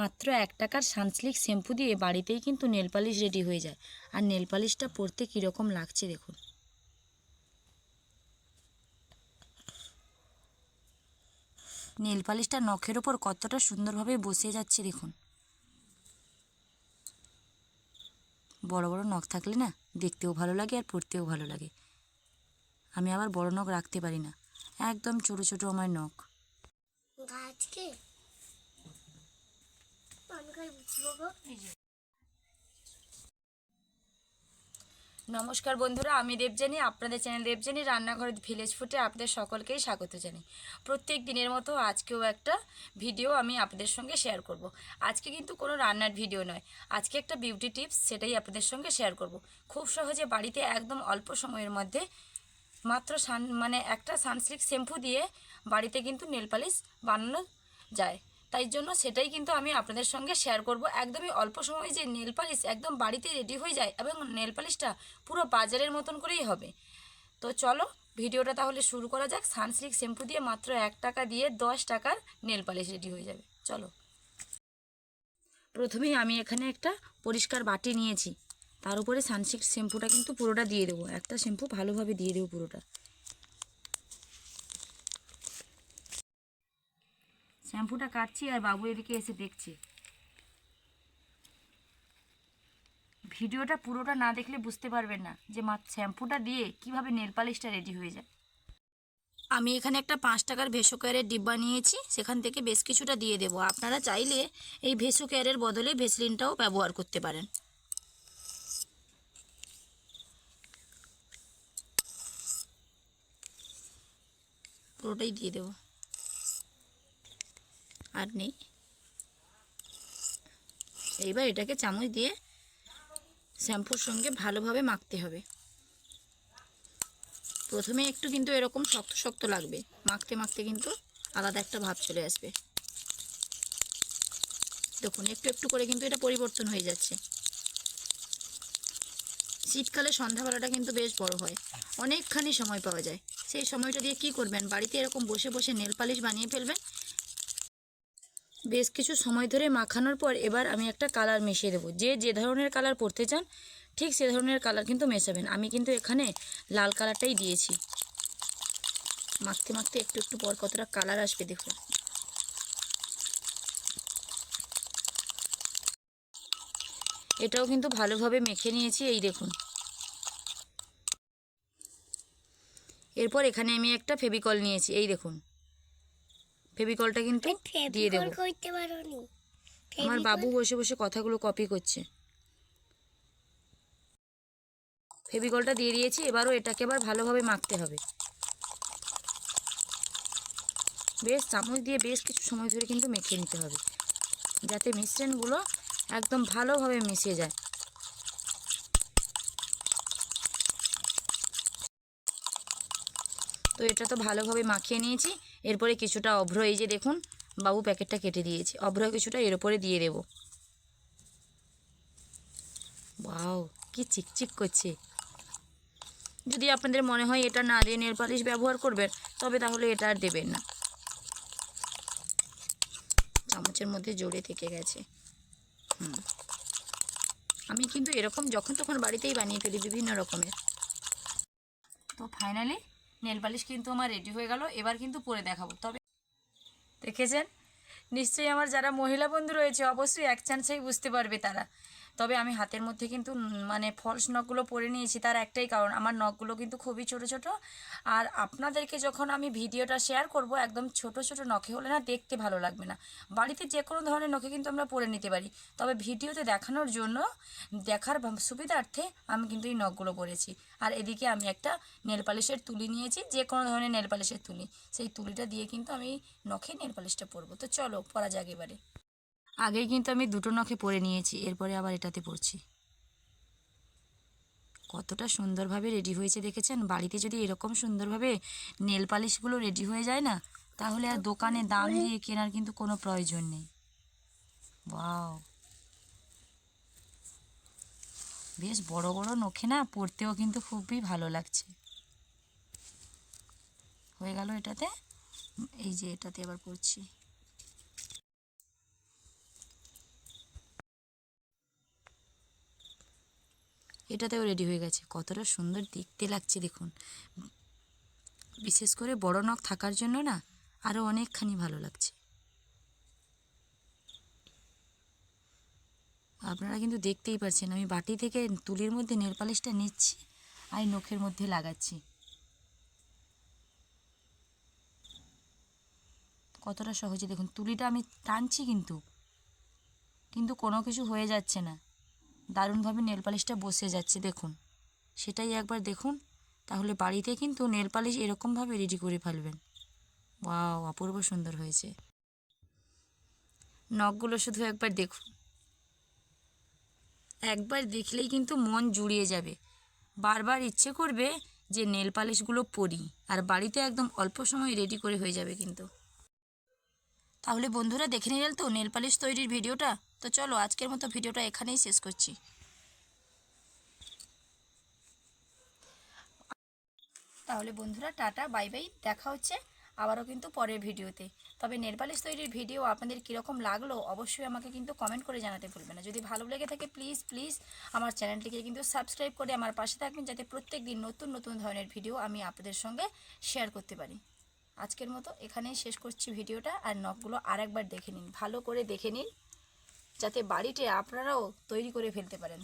মাত্র এক টাকার সানসিল্ক শ্যাম্পু দিয়ে বাড়িতেই কিন্তু নেল পালিশ রেডি হয়ে যায়। আর নেল পালিশটা পরতে কীরকম লাগছে দেখুন। নেল পালিশটা নখের ওপর কতটা সুন্দরভাবে বসে যাচ্ছে দেখুন। বড় বড় নখ থাকলে না দেখতেও ভালো লাগে আর পরতেও ভালো লাগে। আমি আবার বড় নখ রাখতে পারি না। একদম ছোটো ছোটো আমার নখ। গাছকে নমস্কার বন্ধুরা, আমি দেবজানি আপনাদের চ্যানেল দেবজানি রান্নাঘরের ভিলেজ ফুটে আপনাদের সকলকেই স্বাগত জানাই। প্রত্যেক দিনের মতো আজকেও একটা ভিডিও আমি আপনাদের সঙ্গে শেয়ার করব। আজকে কিন্তু কোনো রান্নার ভিডিও নয়। আজকে একটা বিউটি টিপস সেটাই আপনাদের সঙ্গে শেয়ার করব। খুব সহজে বাড়িতে একদম অল্প সময়ের মধ্যে মাত্র সান মানে একটা সানসিল্ক শ্যাম্পু দিয়ে বাড়িতে কিন্তু নেল পালিশ বানানো যায়। তাই জন্য সেটাই কিন্তু আমি আপনাদের সঙ্গে শেয়ার করব। একদমই অল্প সময়ে যে নেল পালিশ একদম বাড়িতে রেডি হয়ে যায় এবং নেল পালিশটা পুরো বাজারের মতন করেই হবে। তো চলো, ভিডিওটা তাহলে শুরু করা যাক। সানসিল্ক শ্যাম্পু দিয়ে মাত্র এক টাকা দিয়ে দশ টাকার নেল পালিশ রেডি হয়ে যাবে। চলো। প্রথমেই আমি এখানে একটা পরিষ্কার বাটি নিয়েছি। তার উপরে সানসিল্ক শ্যাম্পুটা কিন্তু পুরোটা দিয়ে দেবো। একটা শ্যাম্পু ভালোভাবে দিয়ে দেবো পুরোটা। শ্যাম্পুটা কাটছি আর বাবু এদিকে এসে দেখছে। ভিডিওটা পুরোটা না দেখলে বুঝতে পারবেন না যে মা শ্যাম্পুটা দিয়ে কীভাবে নেল পালিশটা রেডি হয়ে যায়। আমি এখানে একটা পাঁচ টাকার ভেসো কেয়ারের ডিব্বা নিয়েছি সেখান থেকে বেশ কিছুটা দিয়ে দেবো। আপনারা চাইলে এই ভেসো কেয়ারের বদলে ভেসলিনটাও ব্যবহার করতে পারেন। পুরোটাই দিয়ে দেবো। আর নেই। এইবার এটাকে চামচ দিয়ে শ্যাম্পুর সঙ্গে ভালোভাবে মাখতে হবে। প্রথমে একটু কিন্তু এরকম শক্ত শক্ত লাগবে। মাখতে মাখতে কিন্তু আলাদা একটা ভাব চলে আসবে। দেখুন, একটু একটু করে কিন্তু এটা পরিবর্তন হয়ে যাচ্ছে। শীতকালে সন্ধ্যাবেলাটা কিন্তু বেশ বড় হয়। অনেকখানি সময় পাওয়া যায়। সেই সময়টা দিয়ে কি করবেন? বাড়িতে এরকম বসে বসে নেল পালিশ বানিয়ে ফেলবেন। বেশ কিছু সময় ধরে মাখানোর পর এবার আমি একটা কালার মিশিয়ে দেবো। যে যে ধরনের কালার পরতে চান, ঠিক সে ধরনের কালার কিন্তু মেশাবেন। আমি কিন্তু এখানে লাল কালারটাই দিয়েছি। মাখতে মাখতে একটু একটু পর কতটা কালার আসবে দেখুন। এটাও কিন্তু ভালোভাবে মেখে নিয়েছি, এই দেখুন। এরপর এখানে আমি একটা ফেবিকল নিয়েছি, এই দেখুন। ফেবিকলটা কিন্তু দিয়ে দেবো। আমার বাবু বসে বসে কথাগুলো কপি করছে। ফেবিকলটা দিয়ে দিয়েছি এবারও এটাকে আবার ভালোভাবে মাখতে হবে। বেশ চামচ দিয়ে বেশ কিছু সময় ধরে কিন্তু মেখে নিতে হবে যাতে মিশ্রণগুলো একদম ভালোভাবে মিশে যায়। তো এটা তো ভালোভাবে মাখিয়ে নিয়েছি এরপরে কিছুটা অভ্র, এই যে দেখুন, বাবু প্যাকেটটা কেটে দিয়েছি। অভ্র কিছুটা এর উপরে দিয়ে দেব। ওয়াও, কি চিকচিক করছে। যদি আপনাদের মনে হয় এটা না দিয়ে নেল পালিশ ব্যবহার করবেন, তবে তাহলে এটা আর দেবেন না। চামচের মধ্যে জড়ে থেকে গেছে। হুম। আমি কিন্তু এরকম যখন তখন বাড়িতেই বানিয়ে ফেলি বিভিন্ন রকমের। তো ফাইনালি নেল পালিশ কিন্তু আমার রেডি হয়ে গেল, এবার কিন্তু পরে দেখাবো। তবে দেখেছেন? নিশ্চয়ই আমার যারা মহিলা বন্ধু রয়েছে, অবশ্যই এক চান্সেই বুঝতে পারবে তারা। তবে আমি হাতের মধ্যে কিন্তু মানে ফলস নখগুলো পরে নিয়েছি, তার একটাই কারণ, আমার নখগুলো কিন্তু খুবই ছোট ছোট। আর আপনাদেরকে যখন আমি ভিডিওটা শেয়ার করব, একদম ছোট ছোট নখে হলে না দেখতে ভালো লাগবে না। বাড়িতে যে কোনো ধরনের নখে কিন্তু আমরা পরে নিতে পারি। তবে ভিডিওতে দেখানোর জন্য, দেখার সুবিধার্থে আমি কিন্তু এই নখগুলো পরেছি। আর এদিকে আমি একটা নেল পালিশের তুলি নিয়েছি যে কোনো ধরনের নেল পালিশের তুলি। সেই তুলিটা দিয়ে কিন্তু আমি নখে নেল পালিশটা পরবো। তো চলো, পরা যাক এবারে। আগেই কিন্তু আমি দুটো নখে পরে নিয়েছি এরপরে আবার এটাতে পড়ছি কতটা সুন্দরভাবে রেডি হয়েছে দেখেছেন? বাড়িতে যদি এরকম সুন্দরভাবে নেল পালিশগুলো রেডি হয়ে যায় না তাহলে আর দোকানে দাম দিয়ে কেনার কিন্তু কোনো প্রয়োজন নেই। ওয়াও বেশ বড় বড় নখে না পড়তেও কিন্তু খুবই ভালো লাগছে। হয়ে গেল এটাতে এই যে এটাতে আবার পড়ছি এটাতেও রেডি হয়ে গেছে। কতটা সুন্দর দেখতে লাগছে দেখুন। বিশেষ করে বড় নখ থাকার জন্য না আরও অনেকখানি ভালো লাগছে। আপনারা কিন্তু দেখতেই পাচ্ছেন আমি বাটি থেকে তুলির মধ্যে নেল পালিশটা নিচ্ছি, আর নখের মধ্যে লাগাচ্ছি। কতটা সহজে দেখুন, তুলিটা আমি টানছি কিন্তু কিন্তু কোনো কিছু হয়ে যাচ্ছে না। দারুণভাবে নেল পালিশটা বসে যাচ্ছে, দেখুন। সেটাই একবার দেখুন, তাহলে বাড়িতে কিন্তু নেল পালিশ এরকমভাবে রেডি করে ফেলবেন। ওয়াও, অপূর্ব সুন্দর হয়েছে। নখগুলো শুধু একবার দেখুন। একবার দেখলেই কিন্তু মন জুড়িয়ে যাবে। বারবার ইচ্ছে করবে যে নেল পালিশগুলো পরি, আর বাড়িতে একদম অল্প সময় রেডি করে হয়ে যাবে কিন্তু। তাহলে বন্ধুরা দেখে নিলেন তো নেল পালিশ তৈরির ভিডিওটা? তো চলো আজকের মতো ভিডিওটা এখানেই শেষ করছি। তাহলে বন্ধুরা টাটা, বাই বাই, দেখা হচ্ছে আবারও কিন্তু পরের ভিডিওতে। তবে নেল পালিশ তৈরির ভিডিও আপনাদের কীরকম লাগল অবশ্যই আমাকে কিন্তু কমেন্ট করে জানাতে ভুলবেন না। যদি ভালো লেগে থাকে প্লিজ প্লিজ আমার চ্যানেলটিকে কিন্তু সাবস্ক্রাইব করে আমার পাশে থাকবেন যাতে প্রত্যেক দিন নতুন নতুন ধরনের ভিডিও আমি আপনাদের সঙ্গে শেয়ার করতে পারি। আজকের মতো এখানেই শেষ করছি ভিডিওটা আর নখগুলো আরেকবার দেখে নিন, ভালো করে দেখে নিন। যাতে বাড়িটি আপনারাও তৈরি করে ফেলতে পারেন।